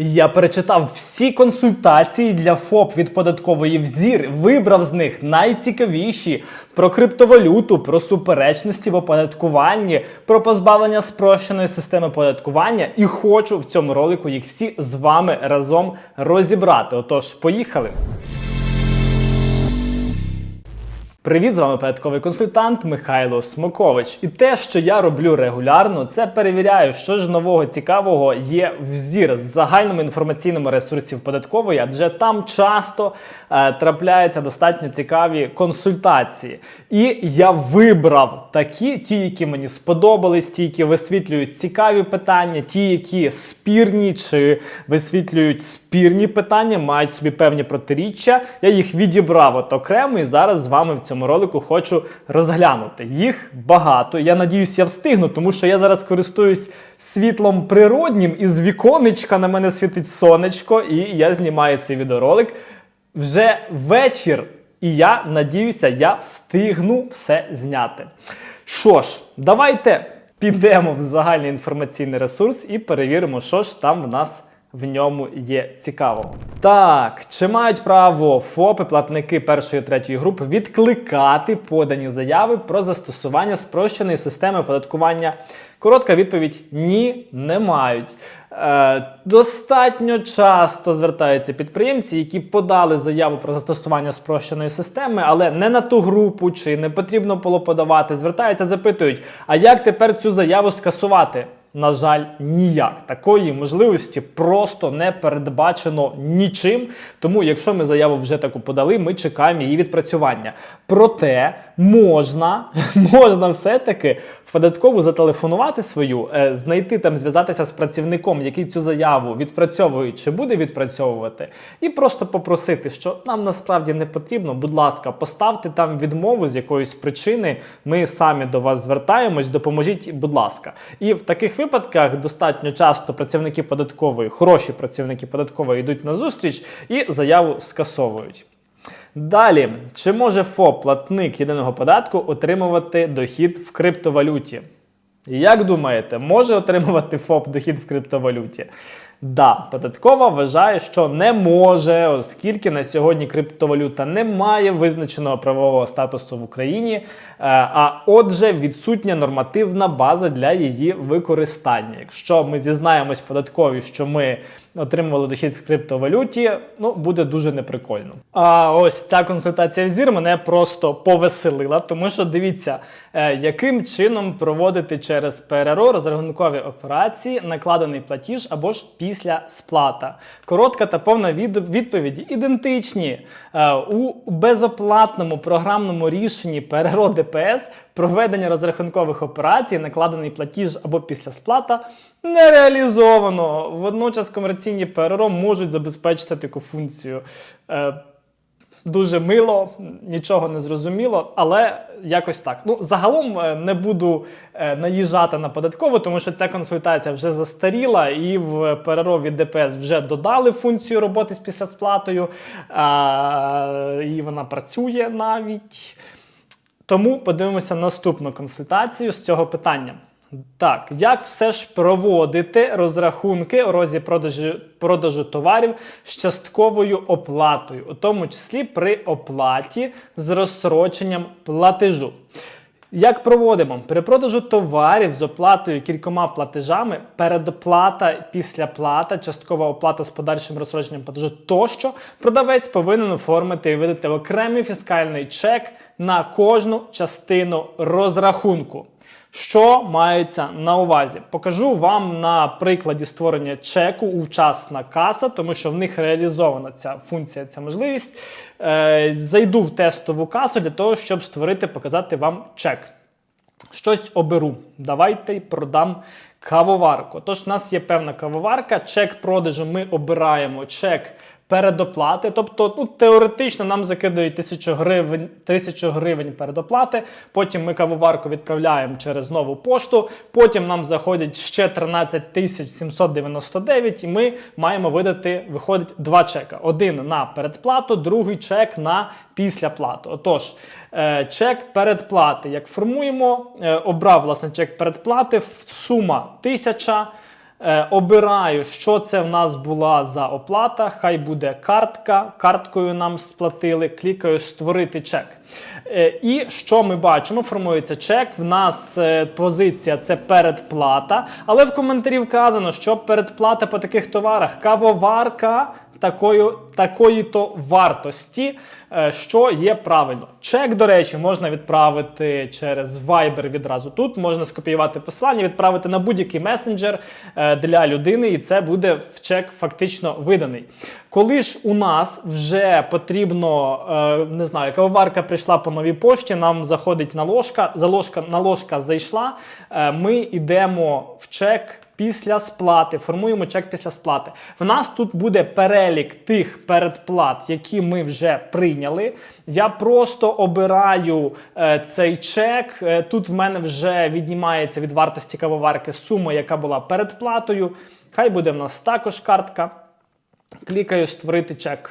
Я перечитав всі консультації для ФОП від податкової взір, вибрав з них найцікавіші про криптовалюту, про суперечності в оподаткуванні, про позбавлення спрощеної системи оподаткування і хочу в цьому ролику їх всі з вами разом розібрати. Отож, поїхали! Привіт, з вами податковий консультант Михайло Смокович. І те, що я роблю регулярно, це перевіряю, що ж нового цікавого є в ЗІР в загальному інформаційному ресурсі податкової, адже там часто е, трапляються достатньо цікаві консультації. І я вибрав такі, ті, які мені сподобались, ті, які висвітлюють цікаві питання, ті, які спірні чи висвітлюють спірні питання, мають собі певні протиріччя. Я їх відібрав от окремо і зараз з вами в цьому ролику хочу розглянути. Їх багато. Я надіюсь, я встигну, тому що я зараз користуюсь світлом природнім, і з віконечка на мене світить сонечко, і я знімаю цей відеоролик вже вечір. І я надіюся, я встигну все зняти. Що ж, давайте підемо в загальний інформаційний ресурс і перевіримо, що ж там в нас в ньому є цікаво. Так, чи мають право ФОПи, платники першої третьої групи відкликати подані заяви про застосування спрощеної системи оподаткування? Коротка відповідь: ні, не мають. Е, достатньо часто звертаються підприємці, які подали заяву про застосування спрощеної системи, але не на ту групу чи не потрібно було подавати. Звертаються, запитують: а як тепер цю заяву скасувати? На жаль, ніяк такої можливості просто не передбачено нічим. Тому, якщо ми заяву вже таку подали, ми чекаємо її відпрацювання. Проте можна, можна все-таки в податкову зателефонувати свою, е, знайти там, зв'язатися з працівником, який цю заяву відпрацьовує чи буде відпрацьовувати, і просто попросити, що нам насправді не потрібно. Будь ласка, поставте там відмову з якоїсь причини. Ми самі до вас звертаємось, допоможіть, будь ласка. І в таких випадках достатньо часто працівники податкової, хороші працівники податкової йдуть на зустріч і заяву скасовують. Далі, чи може ФОП, платник єдиного податку, отримувати дохід в криптовалюті? Як думаєте, може отримувати ФОП дохід в криптовалюті? Да, податкова вважає, що не може, оскільки на сьогодні криптовалюта не має визначеного правового статусу в Україні, е, а отже, відсутня нормативна база для її використання. Якщо ми зізнаємось податкові, що ми отримували дохід в криптовалюті, ну буде дуже неприкольно. А ось ця консультація в ЗІР мене просто повеселила, тому що дивіться, е, яким чином проводити через ПРРО розрахункові операції, накладений платіж або ж після сплата. Коротка та повна від- відповіді ідентичні. Е, У безоплатному програмному рішенні ПРРО ДПС проведення розрахункових операцій, накладений платіж або після сплата не реалізовано. Водночас комерційні ПРРО можуть забезпечити таку функцію. Е, Дуже мило, нічого не зрозуміло, але якось так. Ну, загалом е, не буду е, наїжджати на податкову, тому що ця консультація вже застаріла, і в ПРРО від ДПС вже додали функцію роботи з післясплатою, а, і вона працює навіть. Тому подивимося наступну консультацію з цього питання. Так, як все ж проводити розрахунки у розі продажу, продажу товарів з частковою оплатою, у тому числі при оплаті з розсроченням платежу? Як проводимо? При продажу товарів з оплатою кількома платежами, передплата, післяплата, часткова оплата з подальшим розсроченням платежу тощо, продавець повинен оформити і видати окремий фіскальний чек на кожну частину розрахунку. Що мається на увазі? Покажу вам на прикладі створення чеку увчасна каса, тому що в них реалізована ця функція, ця можливість. Е, зайду в тестову касу для того, щоб створити, показати вам чек. Щось оберу. Давайте продам кавоварку. Тож, у нас є певна кавоварка. Чек продажу ми обираємо чек передоплати. Тобто, ну, теоретично нам закидають 1000 гривень, 1000 гривень передоплати. Потім ми кавоварку відправляємо через нову пошту. Потім нам заходять ще 13 тисяч 799, і ми маємо видати, виходить, два чека: один на передплату, другий чек на післяплату. Отож, е, чек передплати. Як формуємо, е, обрав власне чек передплати, сума 1000. Е, обираю, що це в нас була за оплата. Хай буде картка. Карткою нам сплатили. Клікаю Створити чек. Е, і що ми бачимо? Формується чек. В нас е, позиція це передплата. Але в коментарі вказано, що передплата по таких товарах кавоварка такої, такої то вартості, е, що є правильно. Чек, до речі, можна відправити через Viber відразу тут. Можна скопіювати посилання, відправити на будь-який месенджер е, для людини, і це буде в чек фактично виданий. Коли ж у нас вже потрібно, е, не знаю, кавоварка прийшла по новій пошті, нам заходить наложка, заложка, наложка зайшла, ми йдемо в чек після сплати, формуємо чек після сплати. В нас тут буде перелік тих передплат, які ми вже прийняли. Я просто обираю е, цей чек. Е, тут в мене вже віднімається від вартості кавоварки сума, яка була передплатою. Хай буде в нас також картка. Клікаю Створити чек.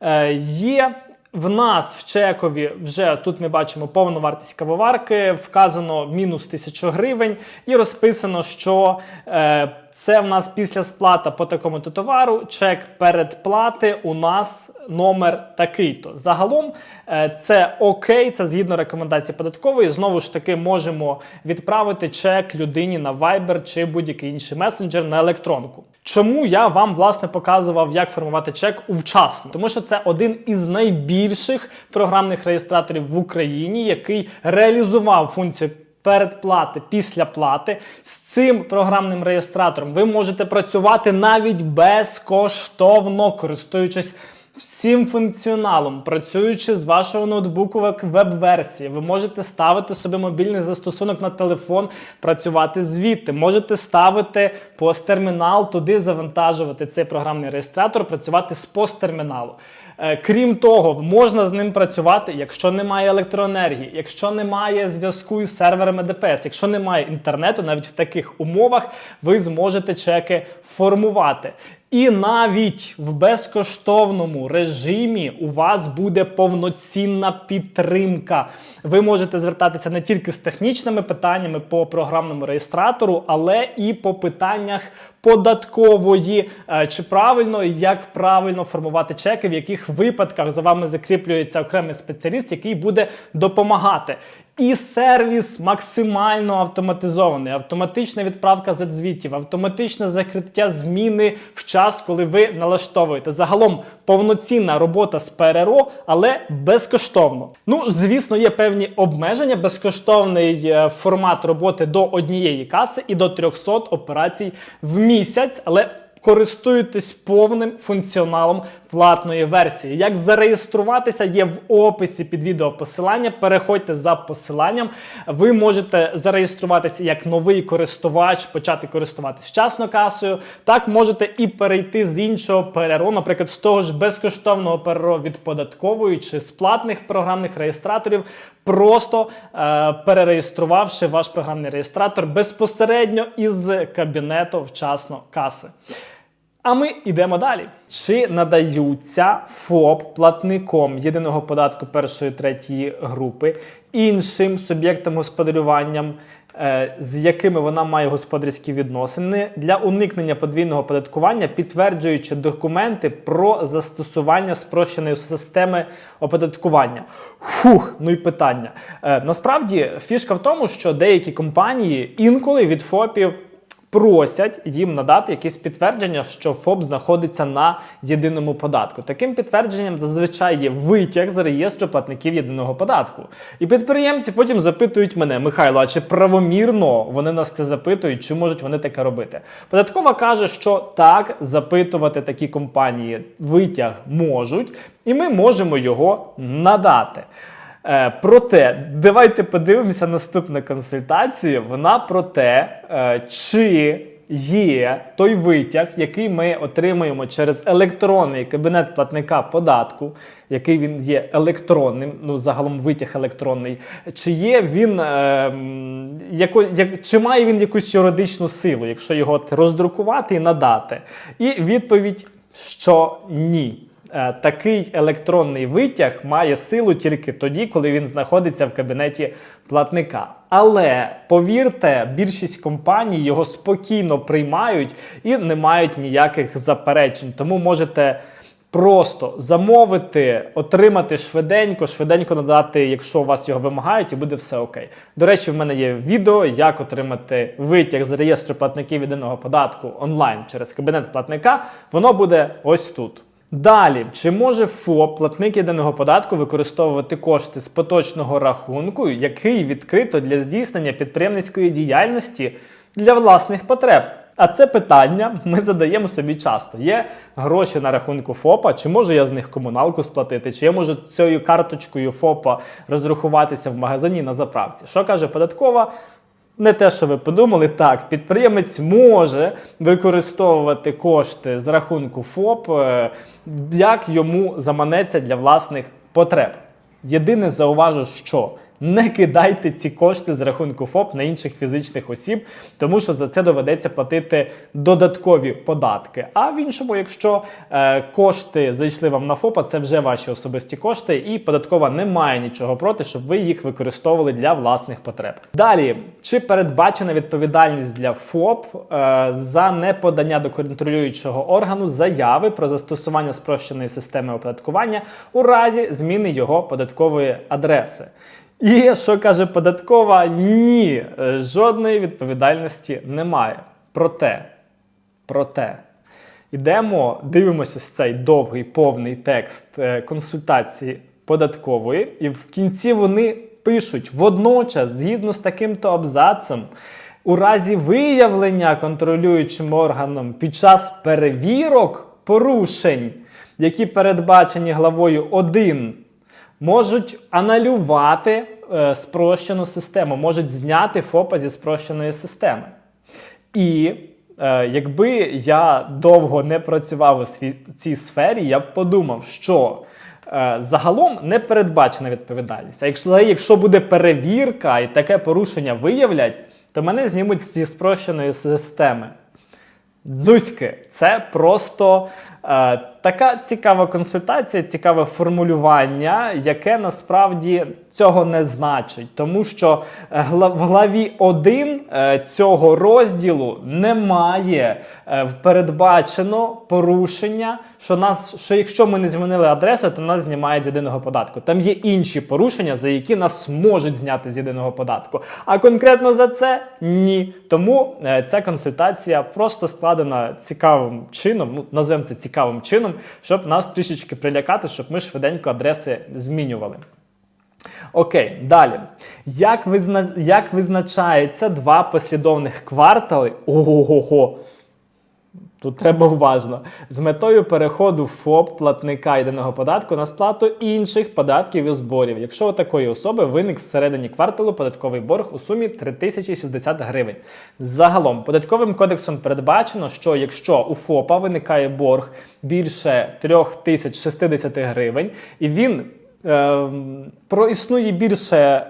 Е, є в нас в чекові вже тут ми бачимо повну вартість кавоварки, вказано мінус 1000 гривень, і розписано, що е, це в нас після сплата по такому то товару. Чек передплати у нас номер такий-то. Загалом е, це окей, це згідно рекомендації податкової. Знову ж таки, можемо відправити чек людині на Viber чи будь-який інший месенджер на електронку. Чому я вам власне показував, як формувати чек увчасно? Тому що це один із найбільших програмних реєстраторів в Україні, який реалізував функцію. Передплати після плати з цим програмним реєстратором ви можете працювати навіть безкоштовно, користуючись всім функціоналом, працюючи з вашого ноутбуку в веб-версії, ви можете ставити собі мобільний застосунок на телефон, працювати звідти. Можете ставити посттермінал, туди завантажувати цей програмний реєстратор, працювати з посттерміналу. Е, Крім того, можна з ним працювати, якщо немає електроенергії, якщо немає зв'язку із серверами ДПС, якщо немає інтернету, навіть в таких умовах ви зможете чеки формувати. І навіть в безкоштовному режимі у вас буде повноцінна підтримка. Ви можете звертатися не тільки з технічними питаннями по програмному реєстратору, але і по питаннях податкової, Е, чи правильно як правильно формувати чеки, в яких випадках за вами закріплюється окремий спеціаліст, який буде допомагати. І сервіс максимально автоматизований, автоматична відправка задзвітів, автоматичне закриття зміни в час, коли ви налаштовуєте. Загалом повноцінна робота з ПРРО, але безкоштовно. Ну, звісно, є певні обмеження. Безкоштовний е, формат роботи до однієї каси і до 300 операцій в місяць, але Користуйтесь повним функціоналом платної версії. Як зареєструватися, є в описі під відео посилання. Переходьте за посиланням. Ви можете зареєструватися як новий користувач, почати користуватись вчасно касою. Так можете і перейти з іншого ПРРО, наприклад, з того ж безкоштовного ПРРО від податкової чи з платних програмних реєстраторів, просто е, перереєструвавши ваш програмний реєстратор безпосередньо із кабінету вчасно каси. А ми йдемо далі. Чи надаються ФОП платником єдиного податку першої третьої групи іншим суб'єктам господарюванням, е, з якими вона має господарські відносини для уникнення подвійного податкування, підтверджуючи документи про застосування спрощеної системи оподаткування? Фух, ну і питання. Е, Насправді фішка в тому, що деякі компанії інколи від ФОПів просять їм надати якісь підтвердження, що ФОП знаходиться на єдиному податку. Таким підтвердженням зазвичай є витяг з реєстру платників єдиного податку. І підприємці потім запитують мене, Михайло, а чи правомірно вони нас це запитують, чи можуть вони таке робити? Податкова каже, що так, запитувати такі компанії витяг можуть, і ми можемо його надати. Е, проте, давайте подивимося наступну консультацію. Вона про те, е, чи є той витяг, який ми отримуємо через електронний кабінет платника податку, який він є електронним, ну загалом витяг електронний, чи є він, е, яко, як, чи має він якусь юридичну силу, якщо його роздрукувати і надати? І відповідь, що ні. Е, такий електронний витяг має силу тільки тоді, коли він знаходиться в кабінеті платника. Але повірте, більшість компаній його спокійно приймають і не мають ніяких заперечень. Тому можете. Просто замовити, отримати швиденько, швиденько надати, якщо у вас його вимагають, і буде все окей. До речі, в мене є відео, як отримати витяг з реєстру платників єдиного податку онлайн через кабінет платника. Воно буде ось тут. Далі, чи може ФОП, платник єдиного податку, використовувати кошти з поточного рахунку, який відкрито для здійснення підприємницької діяльності для власних потреб? А це питання ми задаємо собі часто. Є гроші на рахунку ФОПа, чи можу я з них комуналку сплатити, чи я можу цією карточкою ФОПа розрахуватися в магазині на заправці. Що каже податкова? Не те, що ви подумали, так, підприємець може використовувати кошти з рахунку ФОП, е, як йому заманеться для власних потреб. Єдине зауважу, що не кидайте ці кошти з рахунку ФОП на інших фізичних осіб, тому що за це доведеться платити додаткові податки. А в іншому, якщо е, кошти зайшли вам на ФОПа, це вже ваші особисті кошти, і податкова не має нічого проти, щоб ви їх використовували для власних потреб. Далі, чи передбачена відповідальність для ФОП е, за неподання до контролюючого органу заяви про застосування спрощеної системи оподаткування у разі зміни його податкової адреси? І що каже податкова? Ні, е, жодної відповідальності немає. Проте, проте, йдемо, дивимося ось цей довгий повний текст е, консультації податкової, і в кінці вони пишуть водночас, згідно з таким-то абзацем, у разі виявлення контролюючим органом під час перевірок порушень, які передбачені главою 1 можуть аналювати е, спрощену систему, можуть зняти ФОПа зі спрощеної системи. І е, якби я довго не працював у цій сфері, я б подумав, що е, загалом не передбачена відповідальність. А якщо, якщо буде перевірка і таке порушення виявлять, то мене знімуть зі спрощеної системи. Дзузьки, це просто така цікава консультація, цікаве формулювання, яке насправді цього не значить, тому що е, в главі 1 е, цього розділу немає е, передбачено порушення, що нас, що якщо ми не змінили адресу, то нас знімають з єдиного податку. Там є інші порушення, за які нас можуть зняти з єдиного податку. А конкретно за це ні. Тому е, ця консультація просто складена цікавим чином, ну назвемо це цікавим чином, щоб нас трішечки прилякати, щоб ми швиденько адреси змінювали. Окей, далі. Як, визна... Як визначається два послідовних квартали? Ого-го-го. Тут треба уважно. З метою переходу ФОП платника єдиного податку на сплату інших податків і зборів, якщо у такої особи виник всередині кварталу податковий борг у сумі 3060 гривень. Загалом, податковим кодексом передбачено, що якщо у ФОПа виникає борг більше 3060 гривень, і він е, проіснує більше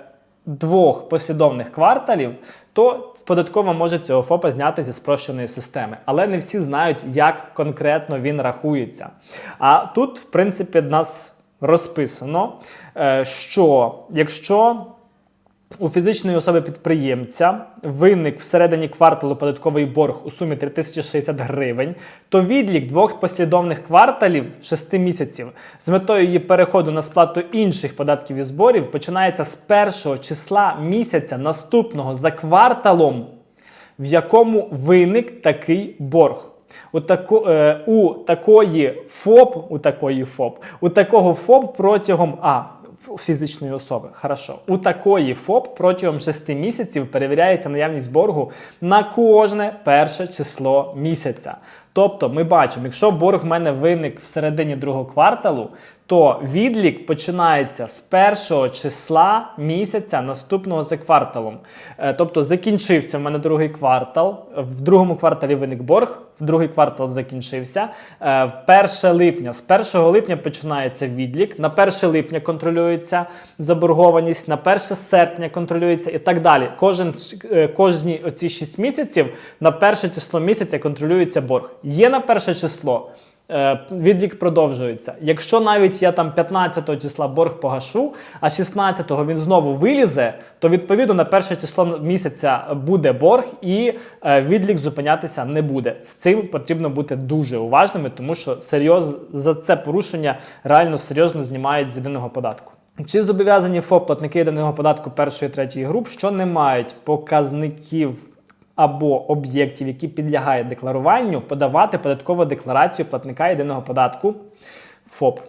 двох послідовних кварталів, то податкова може цього ФОПа зняти зі спрощеної системи. Але не всі знають, як конкретно він рахується. А тут, в принципі, в нас розписано, е, що якщо у фізичної особи підприємця виник всередині кварталу податковий борг у сумі 3060 гривень, то відлік двох послідовних кварталів 6 місяців з метою її переходу на сплату інших податків і зборів починається з першого числа місяця наступного за кварталом, в якому виник такий борг. У, тако, е, у такої ФОП, у такої ФОП, у такого ФОП протягом а. Фізичної особи. Хорошо. У такої ФОП протягом 6 місяців перевіряється наявність боргу на кожне перше число місяця. Тобто, ми бачимо, якщо борг в мене виник в середині другого кварталу, то відлік починається з першого числа місяця наступного за кварталом. Е, Тобто закінчився в мене другий квартал, в другому кварталі виник борг, другий квартал закінчився. Е, в 1 липня, з 1 липня починається відлік, на 1 липня контролюється заборгованість, на 1 серпня контролюється і так далі. Кожен, е, кожні оці 6 місяців на перше число місяця контролюється борг. Є на перше число. Е, відлік продовжується. Якщо навіть я там 15 числа борг погашу, а 16-го він знову вилізе, то відповідно на перше число місяця буде борг і е, відлік зупинятися не буде. З цим потрібно бути дуже уважними, тому що серйоз за це порушення реально серйозно знімають з єдиного податку. Чи зобов'язані ФОП платники єдиного податку першої третьої груп, що не мають показників або об'єктів, які підлягають декларуванню, подавати податкову декларацію платника єдиного податку ФОП?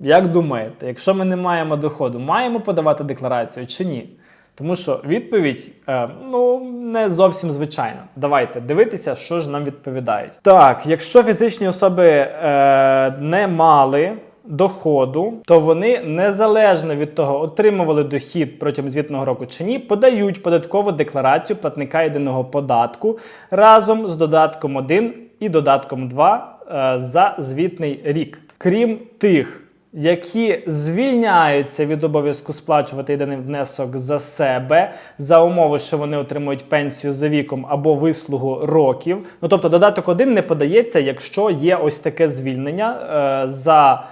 Як думаєте, якщо ми не маємо доходу, маємо подавати декларацію чи ні? Тому що відповідь е, ну не зовсім звичайна. Давайте дивитися, що ж нам відповідають. Так, якщо фізичні особи е, не мали доходу, то вони незалежно від того, отримували дохід протягом звітного року чи ні, подають податкову декларацію платника єдиного податку разом з додатком 1 і додатком 2 е, за звітний рік. Крім тих які звільняються від обов'язку сплачувати єдиний внесок за себе за умови, що вони отримують пенсію за віком або вислугу років. Ну тобто додаток 1 не подається, якщо є ось таке звільнення е, за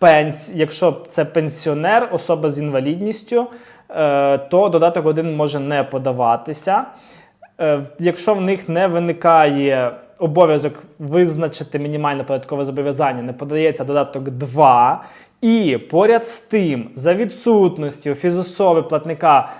пенс, якщо це пенсіонер, особа з інвалідністю, е, то додаток 1 може не подаватися. Е, Якщо в них не виникає обов'язок визначити мінімальне податкове зобов'язання, не подається додаток 2. І поряд з тим, за відсутності у фізособи платника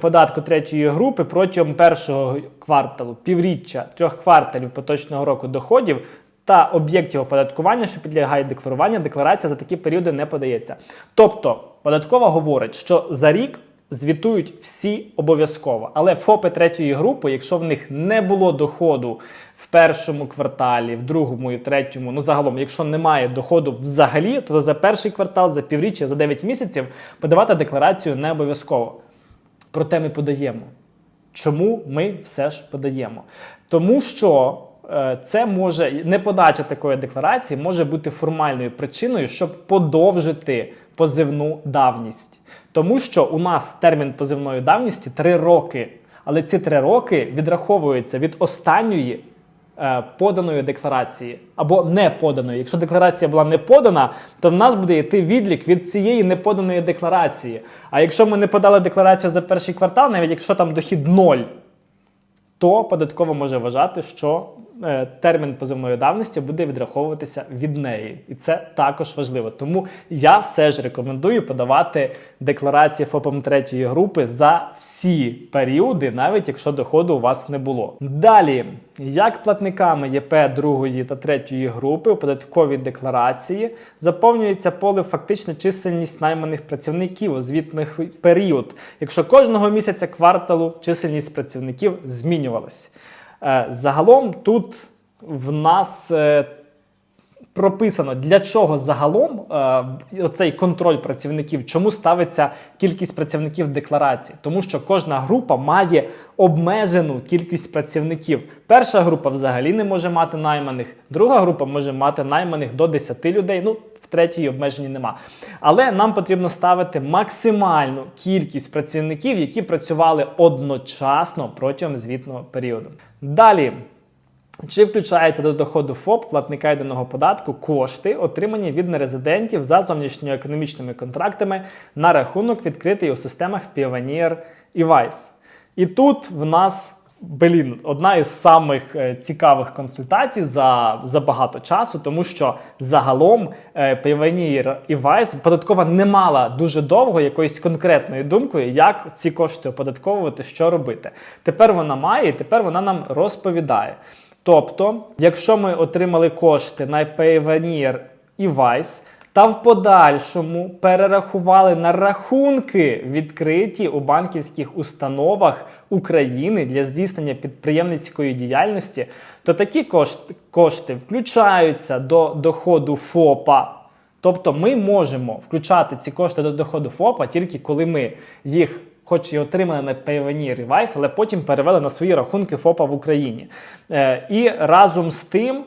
податку третьої групи протягом першого кварталу, півріччя, трьох кварталів поточного року доходів та об'єктів оподаткування, що підлягають декларуванню, декларація за такі періоди не подається. Тобто, податкова говорить, що за рік звітують всі обов'язково. Але ФОПи третьої групи, якщо в них не було доходу в першому кварталі, в другому і в третьому, ну загалом, якщо немає доходу взагалі, то за перший квартал, за півріччя, за 9 місяців подавати декларацію не обов'язково. Проте ми подаємо. Чому ми все ж подаємо? Тому що це може неподача такої декларації може бути формальною причиною, щоб подовжити позивну давність. Тому що у нас термін позивної давності 3 роки. Але ці 3 роки відраховуються від останньої е, поданої декларації або не поданої. Якщо декларація була не подана, то в нас буде йти відлік від цієї неподаної декларації. А якщо ми не подали декларацію за перший квартал, навіть якщо там дохід 0, то податково може вважати, що е, термін позивної давності буде відраховуватися від неї. І це також важливо. Тому я все ж рекомендую подавати декларації ФОПом третьої групи за всі періоди, навіть якщо доходу у вас не було. Далі, як платниками ЄП другої та третьої групи у податковій декларації заповнюється поле фактична чисельність найманих працівників у звітних період, якщо кожного місяця кварталу чисельність працівників змінювалась. Е, Загалом тут в нас е, прописано, для чого загалом е, оцей контроль працівників, чому ставиться кількість працівників декларації. Тому що кожна група має обмежену кількість працівників. Перша група взагалі не може мати найманих, друга група може мати найманих до 10 людей. Ну, в третій обмежені нема. Але нам потрібно ставити максимальну кількість працівників, які працювали одночасно протягом звітного періоду. Далі. Чи включається до доходу ФОП платника єдиного податку кошти, отримані від нерезидентів за зовнішньоекономічними контрактами на рахунок, відкритий у системах Pioneer і Vice? І тут в нас. Блін, одна із самих е, цікавих консультацій за, за багато часу, тому що загалом е, Payoneer і Vice податкова не мала дуже довго якоїсь конкретної думки, як ці кошти оподатковувати, що робити. Тепер вона має, і тепер вона нам розповідає. Тобто, якщо ми отримали кошти на Payoneer і Vice, та в подальшому перерахували на рахунки, відкриті у банківських установах України для здійснення підприємницької діяльності, то такі кошти, кошти включаються до доходу ФОПа. Тобто ми можемо включати ці кошти до доходу ФОПа тільки коли ми їх хоч і отримали на Payoneer і Vice, але потім перевели на свої рахунки ФОПа в Україні. Е, і разом з тим.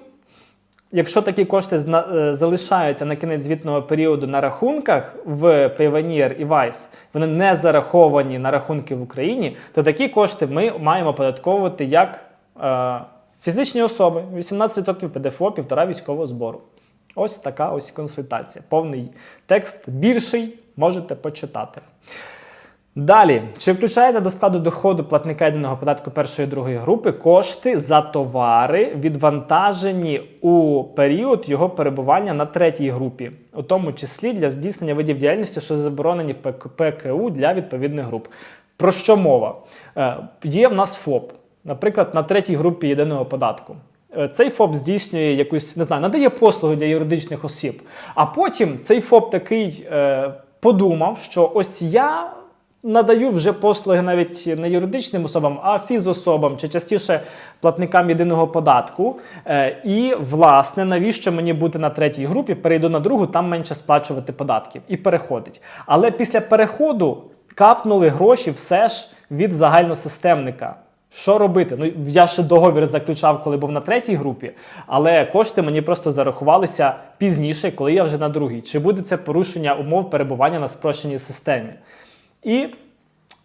Якщо такі кошти е, залишаються на кінець звітного періоду на рахунках в Payoneer і Vice, вони не зараховані на рахунки в Україні, то такі кошти ми маємо податковувати як е, фізичні особи, 18% ПДФО, 1,5 військового збору. Ось така ось консультація. Повний текст більший можете почитати. Далі, чи включаєте до складу доходу платника єдиного податку першої і другої групи кошти за товари, відвантажені у період його перебування на третій групі, у тому числі для здійснення видів діяльності, що заборонені ПК- ПКУ для відповідних груп. Про що мова? Е, Є в нас ФОП, наприклад, на третій групі єдиного податку. Е, Цей ФОП здійснює якусь, не знаю, надає послуги для юридичних осіб. А потім цей ФОП такий е, подумав, що ось я надаю вже послуги навіть не юридичним особам, а фізособам чи частіше платникам єдиного податку. Е, і, власне, навіщо мені бути на третій групі, перейду на другу, там менше сплачувати податків. І переходить. Але після переходу капнули гроші все ж від загальносистемника. Що робити? Ну я ще договір заключав, коли був на третій групі, але кошти мені просто зарахувалися пізніше, коли я вже на другій. Чи буде це порушення умов перебування на спрощеній системі? І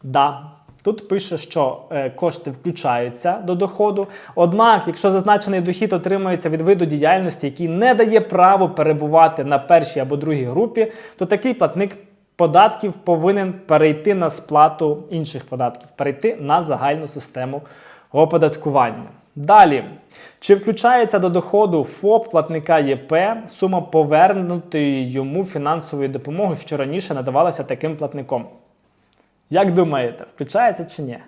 да, тут пише, що е, кошти включаються до доходу. Однак, якщо зазначений дохід отримується від виду діяльності, який не дає право перебувати на першій або другій групі, то такий платник податків повинен перейти на сплату інших податків, перейти на загальну систему оподаткування. Далі, чи включається до доходу ФОП платника ЄП сума повернутої йому фінансової допомоги, що раніше надавалася таким платником? Як думаєте, включається чи ні?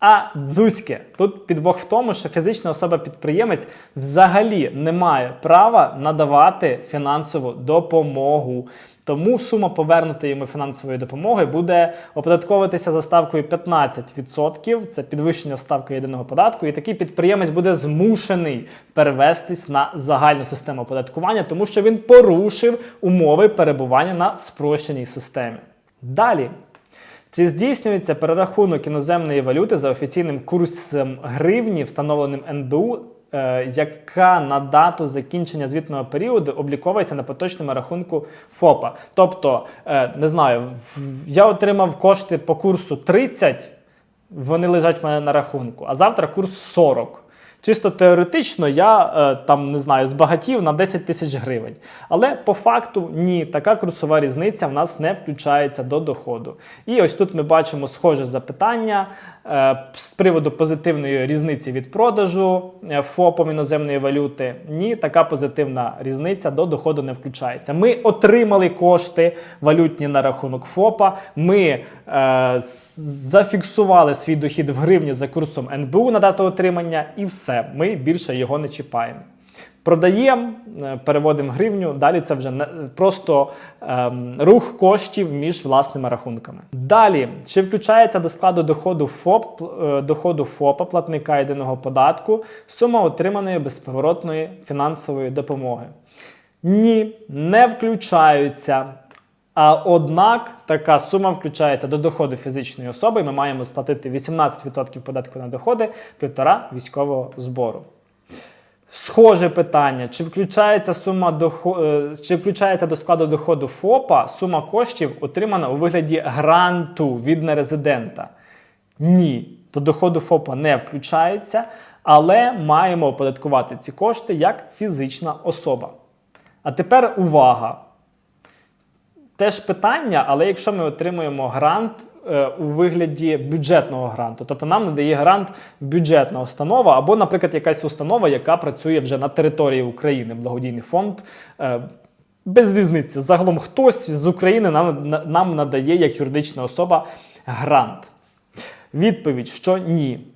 А дзузьке, тут підвох в тому, що фізична особа-підприємець взагалі не має права надавати фінансову допомогу. Тому сума повернутої йому фінансової допомоги буде оподатковуватися за ставкою 15%. Це підвищення ставки єдиного податку. І такий підприємець буде змушений перевестись на загальну систему оподаткування, тому що він порушив умови перебування на спрощеній системі. Далі. Чи здійснюється перерахунок іноземної валюти за офіційним курсом гривні, встановленим НБУ, е, яка на дату закінчення звітного періоду обліковується на поточному рахунку ФОПа? Тобто, е, не знаю, я отримав кошти по курсу 30, вони лежать в мене на рахунку, а завтра курс 40. Чисто теоретично я е, там не знаю, збагатів на 10 тисяч гривень. Але по факту ні, така курсова різниця в нас не включається до доходу. І ось тут ми бачимо схоже запитання е, з приводу позитивної різниці від продажу е, ФОПом іноземної валюти. Ні, така позитивна різниця до доходу не включається. Ми отримали кошти валютні на рахунок ФОПа. Ми е, зафіксували свій дохід в гривні за курсом НБУ на дату отримання, і все. Ми більше його не чіпаємо. Продаємо, е, переводимо гривню. Далі це вже просто ем, рух коштів між власними рахунками. Далі, чи включається до складу доходу ФОП, е, доходу ФОПа платника єдиного податку сума отриманої безповоротної фінансової допомоги? Ні, не включаються. А однак така сума включається до доходу фізичної особи. і Ми маємо сплатити 18% податку на доходи, півтора військового збору. Схоже питання: чи включається сума дохо... е, чи включається до складу доходу ФОПа сума коштів, отримана у вигляді гранту від нерезидента? Ні, до доходу ФОПа не включається, але маємо оподаткувати ці кошти як фізична особа. А тепер увага! Теж питання, але якщо ми отримуємо грант е, у вигляді бюджетного гранту, тобто нам надає грант бюджетна установа, або, наприклад, якась установа, яка працює вже на території України, благодійний фонд. е, без різниці. Загалом хтось з України нам, нам надає як юридична особа грант. Відповідь, що ні,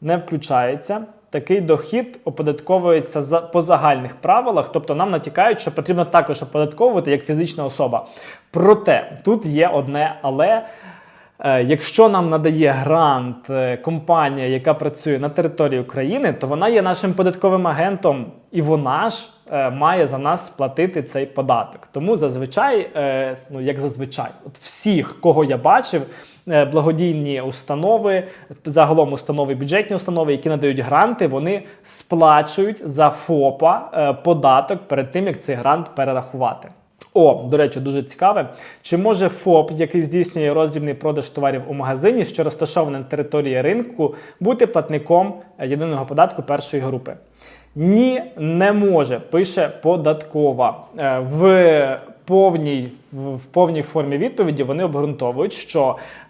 не включається. Такий дохід оподатковується за, по загальних правилах, тобто нам натякають, що потрібно також оподатковувати як фізична особа. Проте тут є одне але. Е, Якщо нам надає грант е, компанія, яка працює на території України, то вона є нашим податковим агентом, і вона ж е, має за нас сплатити цей податок. Тому зазвичай, ну як зазвичай, от всіх, кого я бачив, благодійні установи, загалом установи, бюджетні установи, які надають гранти, вони сплачують за ФОПа е, податок перед тим, як цей грант перерахувати. О, до речі, дуже цікаве. Чи може ФОП, який здійснює роздрібний продаж товарів у магазині, що розташований на території ринку, бути платником е, єдиного податку першої групи? Ні, не може, пише податкова. Е, В повній, в повній формі відповіді вони обґрунтовують, що е,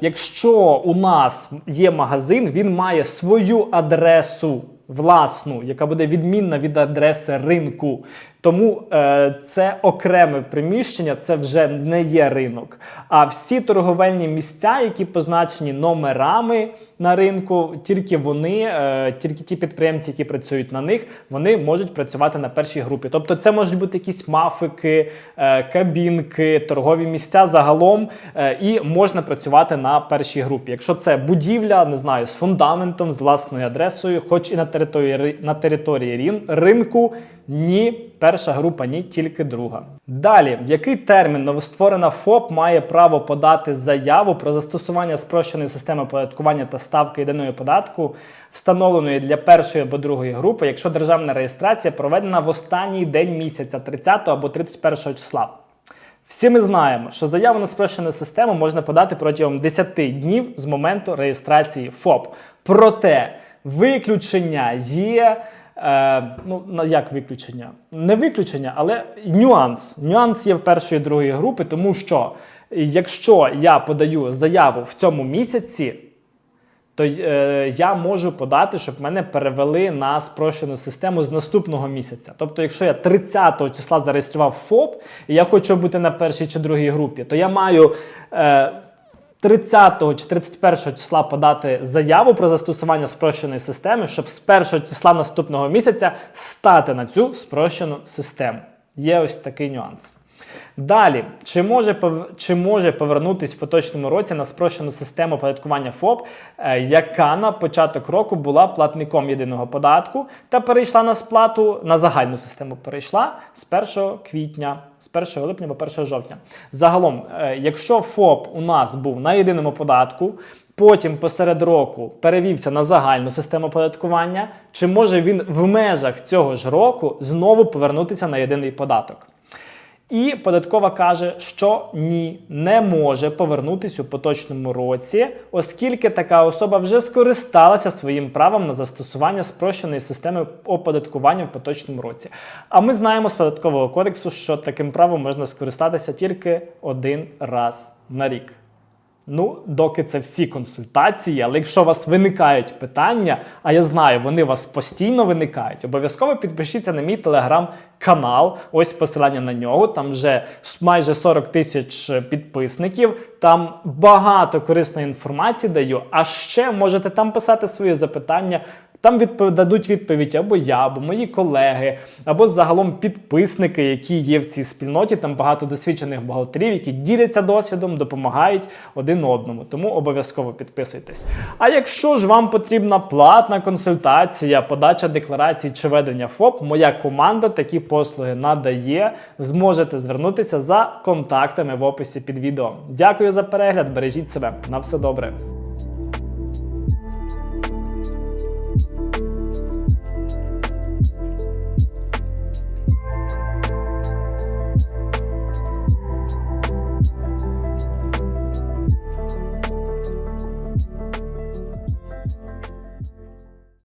якщо у нас є магазин, він має свою адресу власну, яка буде відмінна від адреси ринку. Тому е, це окреме приміщення, це вже не є ринок. А всі торговельні місця, які позначені номерами на ринку, тільки вони, е, тільки ті підприємці, які працюють на них, вони можуть працювати на першій групі. Тобто, це можуть бути якісь мафики, е, кабінки, торгові місця загалом, е, і можна працювати на першій групі. Якщо це будівля, не знаю, з фундаментом, з власною адресою, хоч і на території на території ринку. Ні, перша група, ні, тільки друга. Далі, в який термін новостворена ФОП має право подати заяву про застосування спрощеної системи оподаткування та ставки єдиної податку, встановленої для першої або другої групи, якщо державна реєстрація проведена в останній день місяця 30 або 31 числа. Всі ми знаємо, що заяву на спрощену систему можна подати протягом 10 днів з моменту реєстрації ФОП. Проте виключення є. Е, ну, як виключення? Не виключення, але нюанс. Нюанс є в першої і другої групи, тому що якщо я подаю заяву в цьому місяці, то е, я можу подати, щоб мене перевели на спрощену систему з наступного місяця. Тобто, якщо я 30 числа зареєстрував ФОП, і я хочу бути на першій чи другій групі, то я маю. Е, 30 чи 31 числа подати заяву про застосування спрощеної системи, щоб з 1 числа наступного місяця стати на цю спрощену систему. Є ось такий нюанс. Далі, чи може, чи може повернутись в поточному році на спрощену систему оподаткування ФОП, е, яка на початок року була платником єдиного податку та перейшла на сплату на загальну систему перейшла з 1 квітня, з 1 липня по 1 жовтня. Загалом, е, якщо ФОП у нас був на єдиному податку, потім посеред року перевівся на загальну систему оподаткування, чи може він в межах цього ж року знову повернутися на єдиний податок? І податкова каже, що ні, не може повернутися у поточному році, оскільки така особа вже скористалася своїм правом на застосування спрощеної системи оподаткування в поточному році. А ми знаємо з податкового кодексу, що таким правом можна скористатися тільки один раз на рік. Ну, доки це всі консультації, але якщо у вас виникають питання, а я знаю, вони у вас постійно виникають, обов'язково підпишіться на мій телеграм-канал. Ось посилання на нього. Там вже майже 40 тисяч підписників. Там багато корисної інформації даю. А ще можете там писати свої запитання. Там відпов- дадуть відповідь або я, або мої колеги, або загалом підписники, які є в цій спільноті. Там багато досвідчених бухгалтерів, які діляться досвідом, допомагають один одному. Тому обов'язково підписуйтесь. А якщо ж вам потрібна платна консультація, подача декларацій чи ведення ФОП, моя команда такі послуги надає. Зможете звернутися за контактами в описі під відео. Дякую за перегляд. Бережіть себе. На все добре.